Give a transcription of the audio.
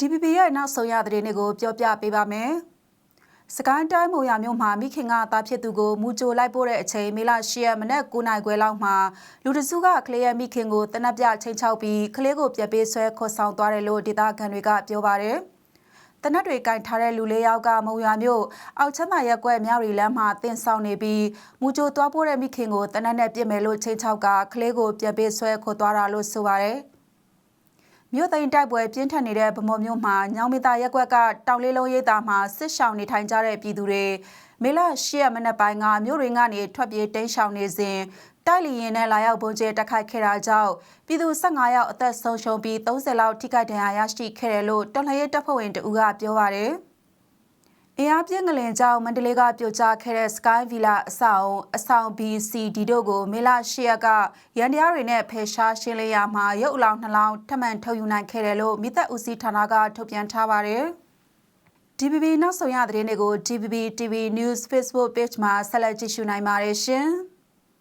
DPP ရဲ့နောက်ဆုံးရသတင်းတွေကိုပြောပြပေးပါမယ်။စကိုင်းတိုင်းမုံရမြို့မှာမိခင်ကသားဖြစ်သူကိုမူကြိုလိုက်ပို့တဲ့အချိန်မေလ10ရက်မနက်9:00နာရီခွဲလောက်မှာလူတစုကကလေးရဲ့မိခင်ကိုတနက်ပြချိန်ချောက်ပြီးကလေးကိုပြက်ပေးဆွဲခေါ်ဆောင်သွားတယ်လို့ဒေသခံတွေကပြောပါတယ်။တနက်တွေကင်ထားတဲ့လူလေးယောက်ကမုံရမြို့အောက်ချမ်းသာရက်ကွက်မြောက်ရီလမ်းမှာတင်ဆောင်နေပြီးမူကြိုသွားပို့တဲ့မိခင်ကိုတနက်နဲ့ပြစ်မယ်လို့ချိန်ချောက်ကကလေးကိုပြက်ပေးဆွဲခေါ်သွားတာလို့ဆိုပါတယ်။ မြို့သိမ်းတိုက်ပွဲပြင်းထန်နေတဲ့ဗမော်မြို့မှာညောင်မီတာရက်ကွက်ကတောင်လေးလုံးရိပ်သာမှာစစ်ရှောင်နေထိုင်ကြတဲ့ပြည်သူတွေမေလ10ရက်မနက်ပိုင်းကမြို့ရင်းကနေထွက်ပြေးတိမ်းရှောင်နေစဉ်တိုက်လီရင်နဲ့လာရောက်ပုံကျဲတက်ခိုက်ခဲ့တာကြောင့်ပြည်သူ15ယောက်အသက်ဆုံးရှုံးပြီး30လောက်ထိခိုက်ဒဏ်ရာရရှိခဲ့တယ်လို့တော်လှန်ရေးတပ်ဖွဲ့ဝင်တဦးကပြောပါတယ်။ အင်အားပြင်းငလင်ကြောင့်မန္တလေးကပြိုကျခဲ့တဲ့ Sky Villa အဆောင်အဆောင် BCD တို့ကိုမေလ10ရက်ကရန်တရားတွေနဲ့ဖယ်ရှားရှင်းလင်းရမှာရုပ်အလောင်းနှလောင်းထပ်မံထုတ်ယူနိုင်ခဲ့တယ်လို့မိသက်ဦးစီးဌာနကထုတ်ပြန်ထားပါတယ်။ DBB နောက်ဆုံးရသတင်းတွေကို DBB TV News Facebook Page မှာဆက်လက်ကြည့်ရှုနိုင်ပါတယ်ရှင်။